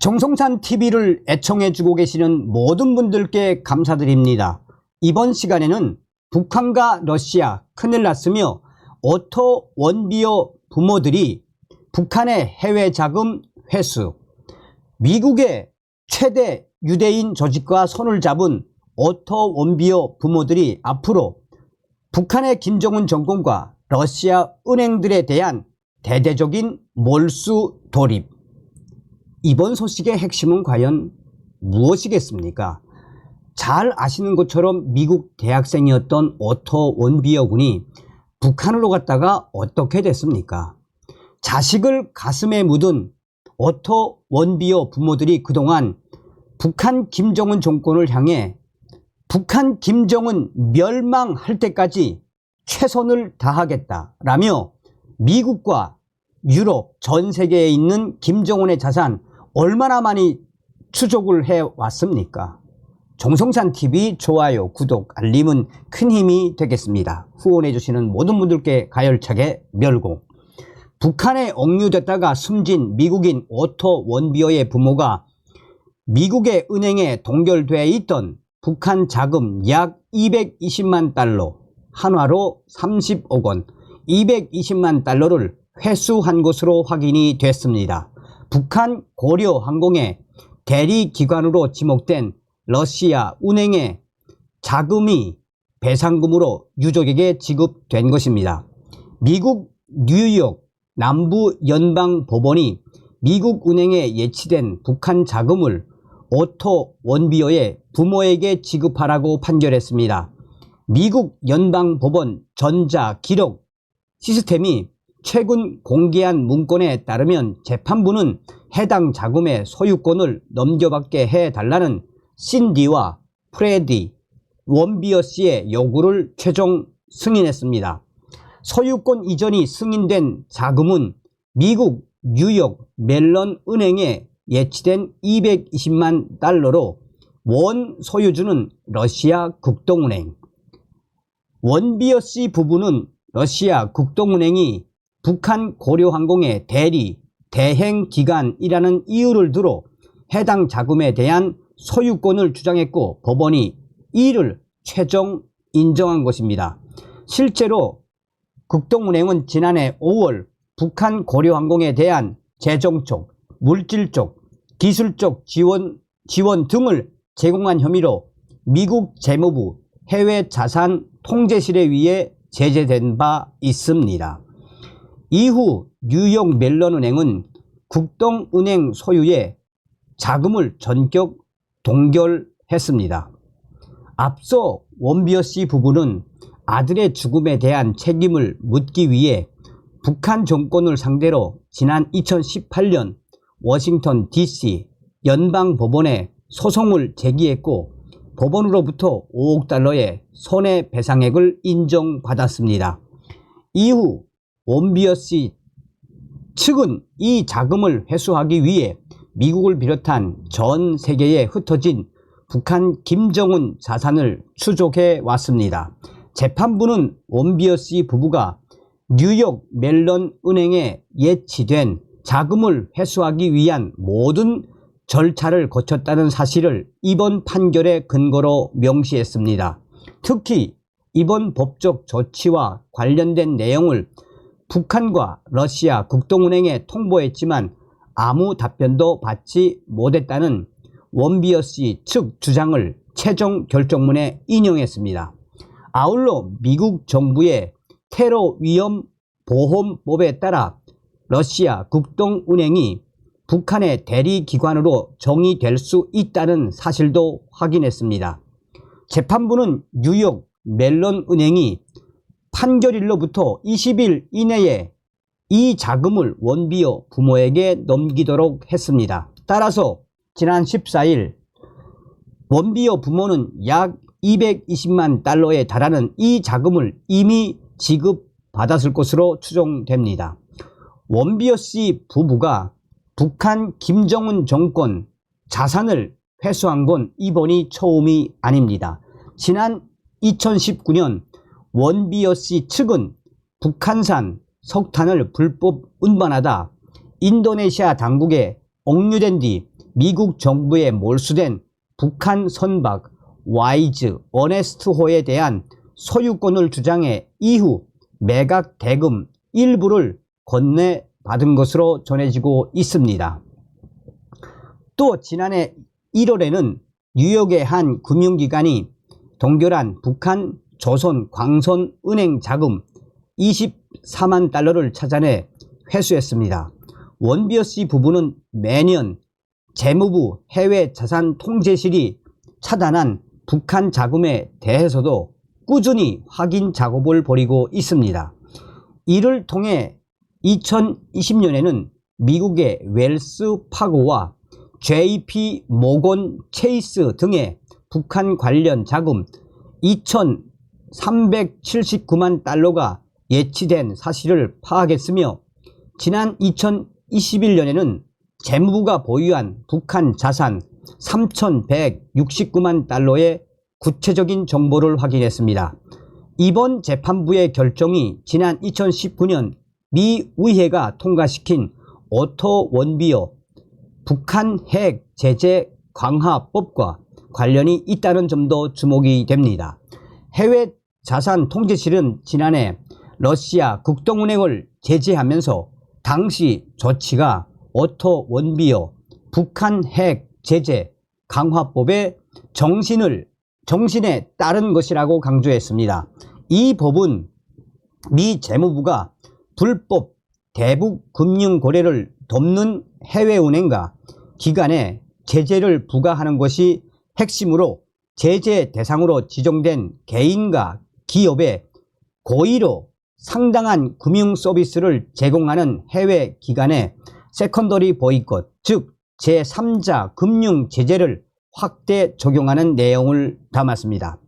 정성산 TV를 애청해주고 계시는 모든 분들께 감사드립니다. 이번 시간에는 북한과 러시아 큰일 났으며 오토 원비어 부모들이 북한의 해외 자금 회수, 미국의 최대 유대인 조직과 손을 잡은 오토 원비어 부모들이 앞으로 북한의 김정은 정권과 러시아 은행들에 대한 대대적인 몰수 돌입. 이번 소식의 핵심은 과연 무엇이겠습니까? 잘 아시는 것처럼 미국 대학생이었던 오토 원비어 군이 북한으로 갔다가 어떻게 됐습니까? 자식을 가슴에 묻은 오토 원비어 부모들이 그동안 북한 김정은 정권을 향해 북한 김정은 멸망할 때까지 최선을 다하겠다라며 미국과 유럽 전 세계에 있는 김정은의 자산 얼마나 많이 추적을 해 왔습니까? 정성산 TV 좋아요, 구독, 알림은 큰 힘이 되겠습니다. 후원해 주시는 모든 분들께 가열차게 멸공. 북한에 억류됐다가 숨진 미국인 오토 원비어의 부모가 미국의 은행에 동결돼 있던 북한 자금 약 220만 달러, 한화로 30억 원, 220만 달러를 회수한 것으로 확인이 됐습니다. 북한 고려 항공의 대리기관으로 지목된 러시아 은행의 자금이 배상금으로 유족에게 지급된 것입니다. 미국 뉴욕 남부 연방 법원이 미국 은행에 예치된 북한 자금을 오토 원비어의 부모에게 지급하라고 판결했습니다. 미국 연방 법원 전자 기록 시스템이 최근 공개한 문건에 따르면 재판부는 해당 자금의 소유권을 넘겨받게 해달라는 신디와 프레디 원비어 씨의 요구를 최종 승인했습니다. 소유권 이전이 승인된 자금은 미국 뉴욕 멜런 은행에 예치된 220만 달러로 원 소유주는 러시아 국동은행 원비어 씨 부부는 러시아 국동은행이 북한 고려항공의 대리 대행기관이라는 이유를 들어 해당 자금에 대한 소유권을 주장했고 법원이 이를 최종 인정한 것입니다. 실제로 국동은행은 지난해 5월 북한 고려항공에 대한 재정적, 물질적, 기술적 지원, 지원 등을 제공한 혐의로 미국 재무부 해외 자산 통제실에 의해 제재된 바 있습니다. 이후 뉴욕 멜런은행은 국동은행 소유의 자금을 전격 동결했습니다. 앞서 원비어 씨 부부는 아들의 죽음에 대한 책임을 묻기 위해 북한 정권을 상대로 지난 2018년 워싱턴 DC 연방법원에 소송을 제기했고 법원으로부터 5억 달러의 손해배상액을 인정받았습니다. 이후 원비어 씨 측은 이 자금을 회수하기 위해 미국을 비롯한 전 세계에 흩어진 북한 김정은 자산을 추적해 왔습니다. 재판부는 원비어 씨 부부가 뉴욕 멜런 은행에 예치된 자금을 회수하기 위한 모든 절차를 거쳤다는 사실을 이번 판결의 근거로 명시했습니다. 특히 이번 법적 조치와 관련된 내용을 북한과 러시아 국동은행에 통보했지만 아무 답변도 받지 못했다는 원비어 씨 측 주장을 최종 결정문에 인용했습니다. 아울러 미국 정부의 테러 위험 보험법에 따라 러시아 국동은행이 북한의 대리기관으로 정의될 수 있다는 사실도 확인했습니다. 재판부는 뉴욕 멜론 은행이 판결일로부터 20일 이내에 이 자금을 원비어 부모에게 넘기도록 했습니다. 따라서 지난 14일 원비어 부모는 약 220만 달러에 달하는 이 자금을 이미 지급받았을 것으로 추정됩니다. 원비어 씨 부부가 북한 김정은 정권 자산을 회수한 건 이번이 처음이 아닙니다. 지난 2019년 원비어 씨 측은 북한산 석탄을 불법 운반하다 인도네시아 당국에 억류된 뒤 미국 정부에 몰수된 북한 선박 와이즈 어네스트호에 대한 소유권을 주장해 이후 매각 대금 일부를 건네받은 것으로 전해지고 있습니다. 또 지난해 1월에는 뉴욕의 한 금융기관이 동결한 북한 조선 광선 은행 자금 24만 달러를 찾아내 회수했습니다. 원비어 씨 부부는 매년 재무부 해외 자산 통제실이 차단한 북한 자금에 대해서도 꾸준히 확인 작업을 벌이고 있습니다. 이를 통해 2020년에는 미국의 웰스 파고와 JP 모건 체이스 등의 북한 관련 자금 2,379만 달러가 예치된 사실을 파악했으며 지난 2021년에는 재무부가 보유한 북한 자산 3,169만 달러의 구체적인 정보를 확인했습니다. 이번 재판부의 결정이 지난 2019년 미 의회가 통과시킨 오토 원비어 북한 핵 제재 강화법과 관련이 있다는 점도 주목이 됩니다. 해외 자산 통제실은 지난해 러시아 국동은행을 제재하면서 당시 조치가 오토 원비어 북한 핵 제재 강화법의 정신을 정신에 따른 것이라고 강조했습니다. 이 법은 미 재무부가 불법 대북 금융 거래를 돕는 해외 은행과 기관에 제재를 부과하는 것이 핵심으로 제재 대상으로 지정된 개인과 기업에 고의로 상당한 금융 서비스를 제공하는 해외 기관에 세컨더리 보이콧, 즉 제3자 금융 제재를 확대 적용하는 내용을 담았습니다.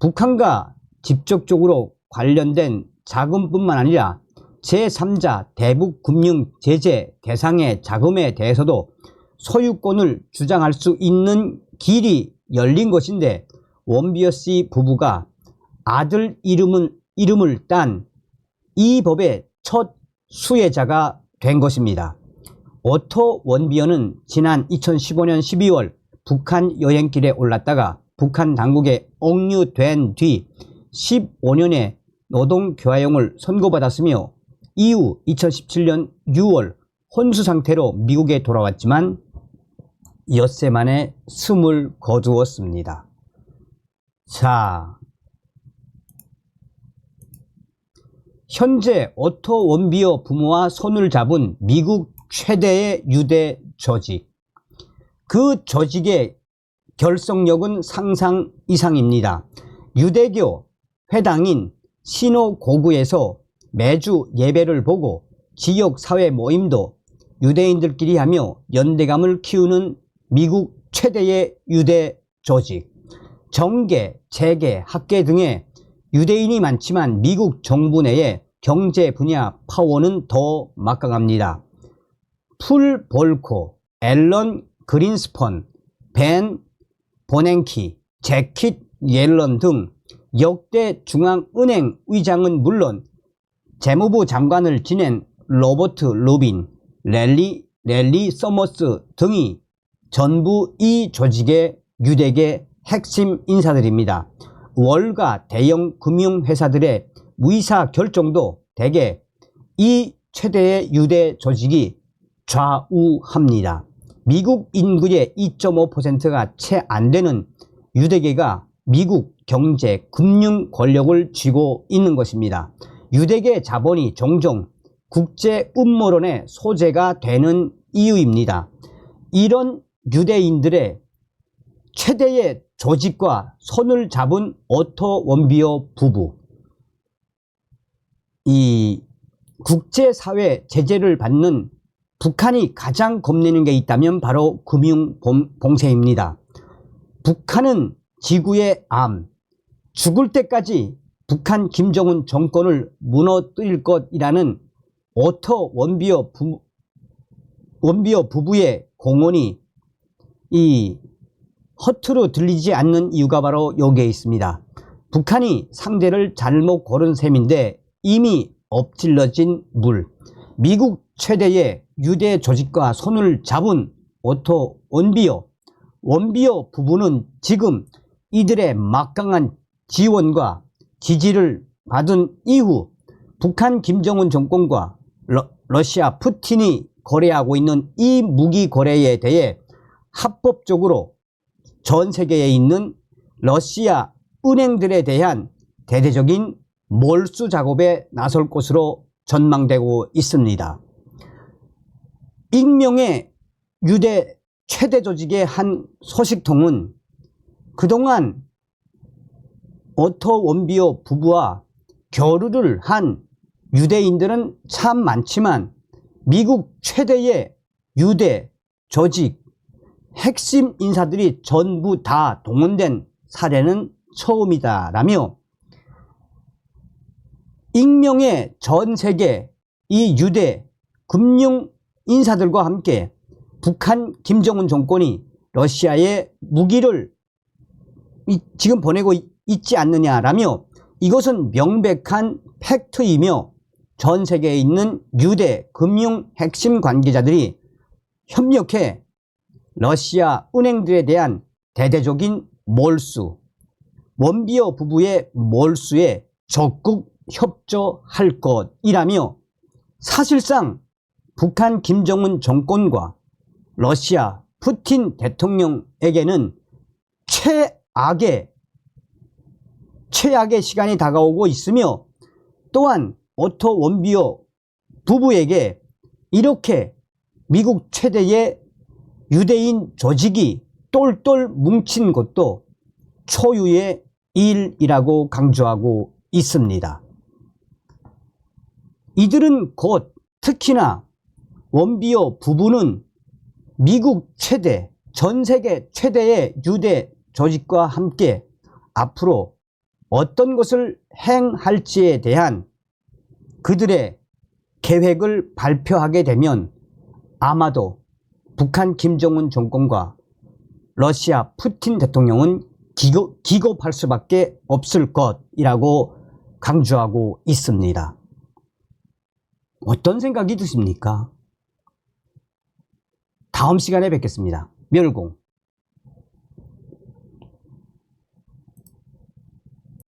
북한과 직접적으로 관련된 자금뿐만 아니라 제3자 대북 금융 제재 대상의 자금에 대해서도 소유권을 주장할 수 있는 길이 열린 것인데 원비어 씨 부부가 아들 이름을, 이름을 딴 이 법의 첫 수혜자가 된 것입니다. 오토 원비어는 지난 2015년 12월 북한 여행길에 올랐다가 북한 당국에 억류된 뒤 15년의 노동교화용을 선고받았으며 이후 2017년 6월 혼수 상태로 미국에 돌아왔지만 엿새 만에 숨을 거두었습니다. 자, 현재 오토 원비어 부모와 손을 잡은 미국 최대의 유대 조직. 그 조직의 결속력은 상상 이상입니다. 유대교 회당인 신호고구에서 매주 예배를 보고 지역 사회 모임도 유대인들끼리 하며 연대감을 키우는 미국 최대의 유대 조직. 정계, 재계, 학계 등의 유대인이 많지만 미국 정부 내의 경제 분야 파워는 더 막강합니다. 풀 볼코, 앨런 그린스펀, 벤 보냉키, 재킷 옐런 등 역대 중앙은행 의장은 물론 재무부 장관을 지낸 로버트 루빈, 랠리, 랠리 서머스 등이 전부 이 조직의 유대계 핵심 인사들입니다. 월가 대형 금융회사들의 무이사 결정도 대개 이 최대의 유대 조직이 좌우합니다. 미국 인구의 2.5%가 채 안 되는 유대계가 미국 경제, 금융 권력을 쥐고 있는 것입니다. 유대계 자본이 종종 국제 음모론의 소재가 되는 이유입니다. 이런 유대인들의 최대의 조직과 손을 잡은 오토 원비어 부부. 이 국제사회 제재를 받는 북한이 가장 겁내는 게 있다면 바로 금융 봉쇄입니다. 북한은 지구의 암, 죽을 때까지 북한 김정은 정권을 무너뜨릴 것이라는 오토 원비어, 부, 원비어 부부의 공언이 이 허투루 들리지 않는 이유가 바로 여기에 있습니다. 북한이 상대를 잘못 고른 셈인데 이미 엎질러진 물. 미국 최대의 유대 조직과 손을 잡은 오토 원비어, 원비어 부부는 지금 이들의 막강한 지원과 지지를 받은 이후 북한 김정은 정권과 러, 러시아 푸틴이 거래하고 있는 이 무기 거래에 대해 합법적으로 전 세계에 있는 러시아 은행들에 대한 대대적인 몰수 작업에 나설 것으로 전망되고 있습니다. 익명의 유대 최대 조직의 한 소식통은 그동안 오토 원비오 부부와 교류를 한 유대인들은 참 많지만 미국 최대의 유대 조직 핵심 인사들이 전부 다 동원된 사례는 처음이다라며 익명의 전 세계 이 유대 금융 인사들과 함께 북한 김정은 정권이 러시아에 무기를 이- 지금 보내고 있- 있지 않느냐라며 이것은 명백한 팩트이며 전 세계에 있는 유대 금융 핵심 관계자들이 협력해 러시아 은행들에 대한 대대적인 몰수, 원비어 부부의 몰수에 적극 협조할 것이라며 사실상 북한 김정은 정권과 러시아 푸틴 대통령에게는 최악의 최악의 시간이 다가오고 있으며 또한 오토 원비어 부부에게 이렇게 미국 최대의 유대인 조직이 똘똘 뭉친 것도 초유의 일이라고 강조하고 있습니다. 이들은 곧 특히나 원비어 부부는 미국 최대, 전 세계 최대의 유대 조직과 함께 앞으로 어떤 것을 행할지에 대한 그들의 계획을 발표하게 되면 아마도 북한 김정은 정권과 러시아 푸틴 대통령은 기고, 기겁할 수밖에 없을 것이라고 강조하고 있습니다. 어떤 생각이 드십니까? 다음 시간에 뵙겠습니다. 멸공.